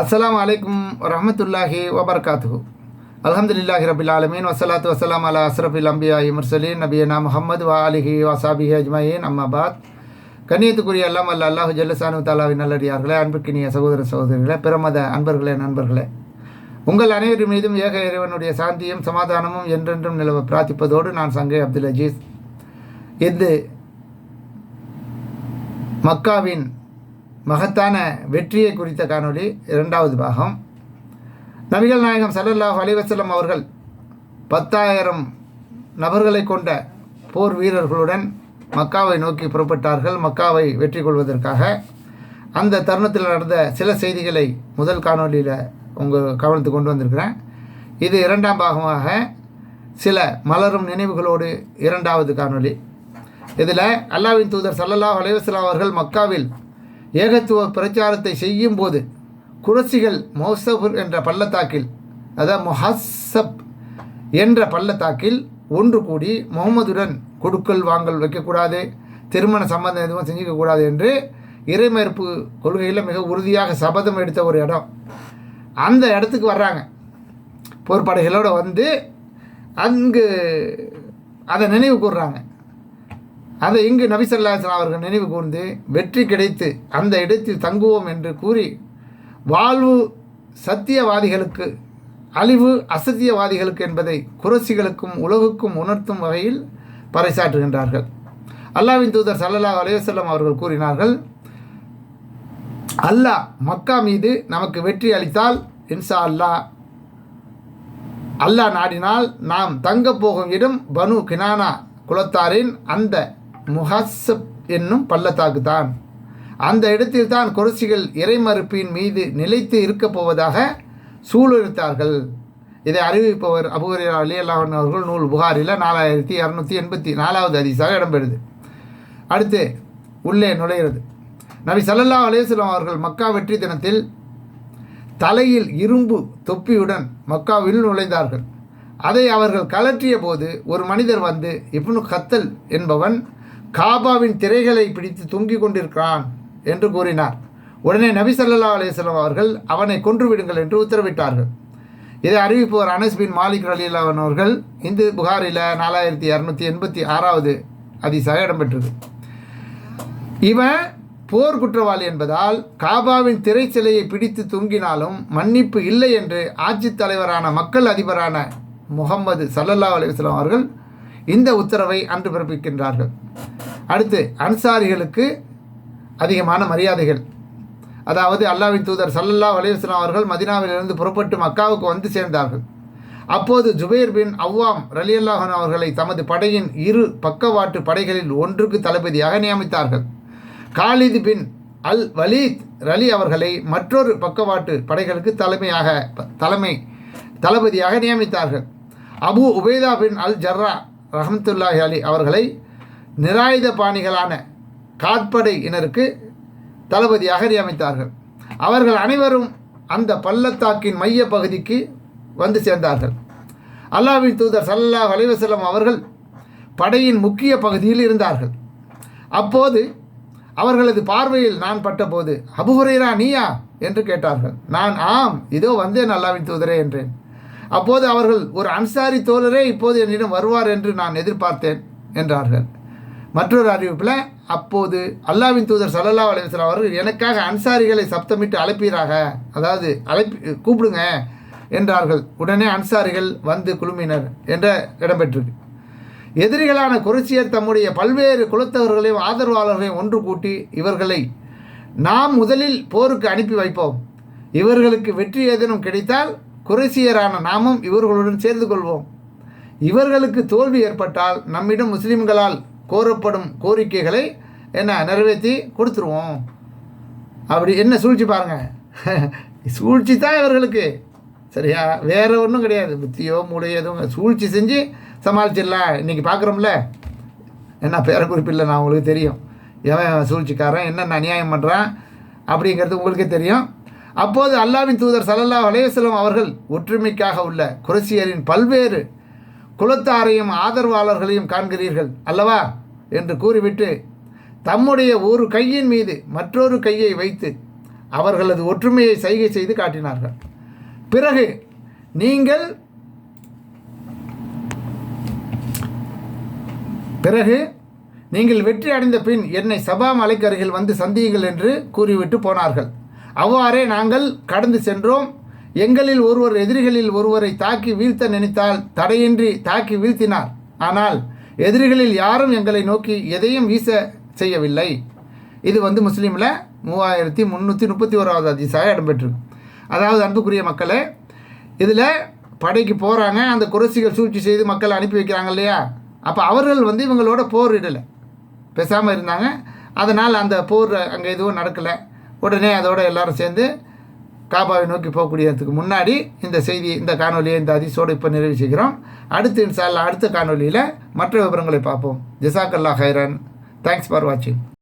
அஸ்ஸலாமு அலைக்கும் வரஹ்மத்துல்லாஹி வபர்காத்துஹு அல்ஹம்துலில்லாஹி ரபில் ஆலமீன் வசலாத்து வசலாம் அலா அஸ்ரபில் அம்பியா இமர்சலீன் நபியனா முகமது வா அலிஹி வசாபிஹி அஜ்மயின் அம்மாபாத் கண்ணியத்துக்குரிய அல்லாம் அல்ல அல்லாஹு ஜல்லசானு தாலாவின் நல்லடியார்களே அன்புக்கினிய சகோதர சகோதரிகளே பிரமத அன்பர்களே நண்பர்களே. உங்கள் அனைவரின் மீதும் ஏக இறைவனுடைய சாந்தியும் சமாதானமும் என்றென்றும் நிலவ பிரார்த்திப்பதோடு நான் சங்கை அப்துல் அஜீஸ். இது மக்காவின் மகத்தான வெற்றியை குறித்த காணொளி இரண்டாவது பாகம். நபிகள் நாயகம் சல்லல்லாஹ் அலிவசல்லம் அவர்கள் பத்தாயிரம் நபர்களை கொண்ட போர் வீரர்களுடன் மக்காவை நோக்கி புறப்பட்டார்கள். மக்காவை வெற்றி கொள்வதற்காக. அந்த தருணத்தில் நடந்த சில செய்திகளை முதல் காணொலியில் உங்கள் கவனத்துக்கு கொண்டு வந்திருக்கிறேன். இது இரண்டாம் பாகமாக சில மலரும் நினைவுகளோடு இரண்டாவது காணொளி. இதில் அல்லாவின் தூதர் சல்லல்லாஹ் அலைஹி அவர்கள் மக்காவில் ஏகத்துவ பிரச்சாரத்தை செய்யும் போது குரசிகள் மௌசபுர் என்ற பள்ளத்தாக்கில் அதாவது முஹசப் என்ற பள்ளத்தாக்கில் ஒன்று கூடி முகமதுடன் கொடுக்கல் வாங்கல் வைக்கக்கூடாது திருமண சம்பந்தம் எதுவும் செஞ்சிக்கக்கூடாது என்று இறைமறுப்பு கொள்கையில் மிக உறுதியாக சபதம் எடுத்த ஒரு இடம். அந்த இடத்துக்கு வர்றாங்க. போர்ப்படைகளோடு வந்து அங்கு அதை நினைவு கூர்றாங்க. அதை இங்கு நபிசல்லாசன் அவர்கள் நினைவு கூர்ந்து வெற்றி கிடைத்து அந்த இடத்தில் தங்குவோம் என்று கூறி வாழ்வு சத்தியவாதிகளுக்கு அழிவு அசத்தியவாதிகளுக்கு என்பதை குரசிகளுக்கும் உலகுக்கும் உணர்த்தும் வகையில் பறைசாற்றுகின்றார்கள். அல்லாவின் தூதர் சல்லல்லா அலைஹி அவர்கள் கூறினார்கள் அல்லாஹ் மக்கா மீது நமக்கு வெற்றி அளித்தால் இன்சா அல்லாஹ் அல்லாஹ் நாடினால் நாம் தங்கப் போகும் இடம் பனு கினானா குலத்தாரின் அந்த முஹாசப் என்னும் பள்ளத்தாக்கு தான் அந்த இடத்தில் தான் குரசிகள் இறைமறுப்பின் மீது நிலைத்து இருக்கப் போவதாக சூளுரைத்தார்கள் இதை அறிவிப்பவர் அபுஹரி அலி அல்லாஹன் அவர்கள் நூல் புகாரில் நாலாயிரத்தி இரநூத்தி எண்பத்தி நாலாவது அதிசாக இடம்பெறுது. அடுத்து உள்ளே நுழைகிறது. நபி சல்லல்லா அலேஸ்லாம் அவர்கள் மக்கா வெற்றி தினத்தில் தலையில் இரும்பு தொப்பியுடன் மக்காவில் நுழைந்தார்கள். அதை அவர்கள் கலற்றிய போது ஒரு மனிதர் வந்து இப்னு கத்தல் என்பவன் காபாவின் திரைகளை பிடித்து தொங்கிக் கொண்டிருக்கிறான் என்று கூறினார். உடனே நபி சல்லா அலிஸ்லாம் அவர்கள் அவனை கொன்றுவிடுங்கள் என்று உத்தரவிட்டார்கள். இதை அறிவிப்பவர் அனஸ் பின் மாலிக் அலிலாவன் அவர்கள். இந்து புகாரில் நாலாயிரத்தி இரநூத்தி எண்பத்தி ஆறாவது அதிசாக இடம்பெற்றது. இவன் போர் குற்றவாளி என்பதால் காபாவின் திரைச்சிலையை பிடித்து தொங்கினாலும் மன்னிப்பு இல்லை என்று ஆட்சித் தலைவரான மக்கள் அதிபரான முகம்மது சல்லல்லா அலிஸ்லாம் அவர்கள் இந்த உத்தரவை அன்று பிறப்பிக்கின்றார்கள். அடுத்து அன்சாரிகளுக்கு அதிகமான மரியாதைகள். அதாவது அல்லாவின் தூதர் சல்லல்லா வலையுஸ்லாம் அவர்கள் மதினாவிலிருந்து புறப்பட்டு மக்காவுக்கு வந்து சேர்ந்தார்கள். அப்போது ஜுபேர் பின் அவ்வாம் ரலியல்லாஹன் அவர்களை தமது படையின் இரு பக்கவாட்டு படைகளில் ஒன்றுக்கு தளபதியாக நியமித்தார்கள். காலித் பின் அல் வலீத் ரலி அவர்களை மற்றொரு பக்கவாட்டு படைகளுக்கு தலைமையாக தலைமை தளபதியாக நியமித்தார்கள். அபு உபேதா பின் அல் ஜர்ரா ரஹமத்துல்லாஹி அலி அவர்களை நிராயுத பாணிகளான காற்படையினருக்கு தளபதியாக நியமித்தார்கள். அவர்கள் அனைவரும் அந்த பள்ளத்தாக்கின் மைய பகுதிக்கு வந்து சேர்ந்தார்கள். அல்லாவின் தூதர் சல்லாஹ் வலைவசலம் அவர்கள் படையின் முக்கிய பகுதியில் இருந்தார்கள். அப்போது அவர்களது பார்வையில் நான் பட்டபோது அபுஹுரைரா நீயா? என்று கேட்டார்கள். நான் ஆம் இதோ வந்தேன் அல்லாவின் தூதரே என்றேன். அப்போது அவர்கள் ஒரு அன்சாரி தோழரே இப்போது என்னிடம் வருவார் என்று நான் எதிர்பார்த்தேன் என்றார்கள். மற்றொரு அறிவிப்பில் அப்போது அல்லாவின் தூதர் சல்லல்லா அலைவசம் அவர்கள் எனக்காக அன்சாரிகளை சப்தமிட்டு அழைப்பீராக? அதாவது அழைப்பி கூப்பிடுங்க என்றார்கள். உடனே அன்சாரிகள் வந்து குழுமினர் என்ற இடம்பெற்றிருக்கு எதிரிகளான குரட்சியர் தம்முடைய பல்வேறு குலத்தவர்களையும் ஆதரவாளர்களையும் ஒன்று கூட்டி இவர்களை நாம் முதலில் போருக்கு அனுப்பி வைப்போம். இவர்களுக்கு வெற்றி ஏதேனும் கிடைத்தால் குறைசியரான நாமும் இவர்களுடன் சேர்ந்து கொள்வோம். இவர்களுக்கு தோல்வி ஏற்பட்டால் நம்மிடம் முஸ்லிம்களால் கோரப்படும் கோரிக்கைகளை என்ன நிறைவேற்றி கொடுத்துருவோம். அப்படி என்ன சூழ்ச்சி பாருங்கள் சூழ்ச்சி தான் இவர்களுக்கு. சரியா? வேறு ஒன்றும் கிடையாது. புத்தியோ மூடையோ எதுவும் சூழ்ச்சி செஞ்சு சமாளிச்சிடலாம். இன்றைக்கி பார்க்குறோம்ல. என்ன பேர குறிப்பில்லை நான் உங்களுக்கு தெரியும். எவன் சூழ்ச்சிக்காரன் என்னென்ன அநியாயம் பண்ணுறான் அப்படிங்கிறது உங்களுக்கே தெரியும். அப்போது அல்லாவின் தூதர் சல்லல்லா வலையசலம் அவர்கள் ஒற்றுமைக்காக உள்ள குரசியரின் பல்வேறு குலத்தாரையும் ஆதரவாளர்களையும் காண்கிறீர்கள் அல்லவா? என்று கூறிவிட்டு தம்முடைய ஒரு கையின் மீது மற்றொரு கையை வைத்து அவர்களது ஒற்றுமையை சைகை செய்து காட்டினார்கள். பிறகு நீங்கள் பிறகு நீங்கள் வெற்றி அடைந்த பின் என்னை சபா மலைக்கருகில் வந்து சந்தியுங்கள் என்று கூறிவிட்டு போனார்கள். அவ்வாறே நாங்கள் கடந்து சென்றோம். எங்களில் ஒருவர் எதிரிகளில் ஒருவரை தாக்கி வீழ்த்த நினைத்தால் தடையின்றி தாக்கி வீழ்த்தினார். ஆனால் எதிரிகளில் யாரும் எங்களை நோக்கி எதையும் வீச செய்யவில்லை. இது வந்து முஸ்லீமில் மூவாயிரத்தி முந்நூற்றி முப்பத்தி ஓராவது அதிசாக இடம்பெற்றிருக்கு அதாவது அன்புக்குரிய மக்களே இதில் படைக்கு போகிறாங்க அந்த குரசிகள் சூழ்ச்சி செய்து மக்களை அனுப்பி வைக்கிறாங்க இல்லையா? அப்போ அவர்கள் வந்து இவங்களோட போரிடலை பேசாமல் இருந்தாங்க. அதனால் அந்த போர் அங்கே எதுவும் நடக்கலை. உடனே அதோட எல்லாரும் சேர்ந்து காபாவை நோக்கி போகக்கூடியதுக்கு முன்னாடி இந்த செய்தி இந்த காணொலியை இந்த அதிசோடு இப்போ நிறைவு செய்கிறோம். அடுத்து இன்ஷா அடுத்த காணொலியில் மற்ற விவரங்களை பார்ப்போம். ஜிசாக்கல்லா ஹைரன் தேங்க்ஸ் ஃபார் வாட்சிங்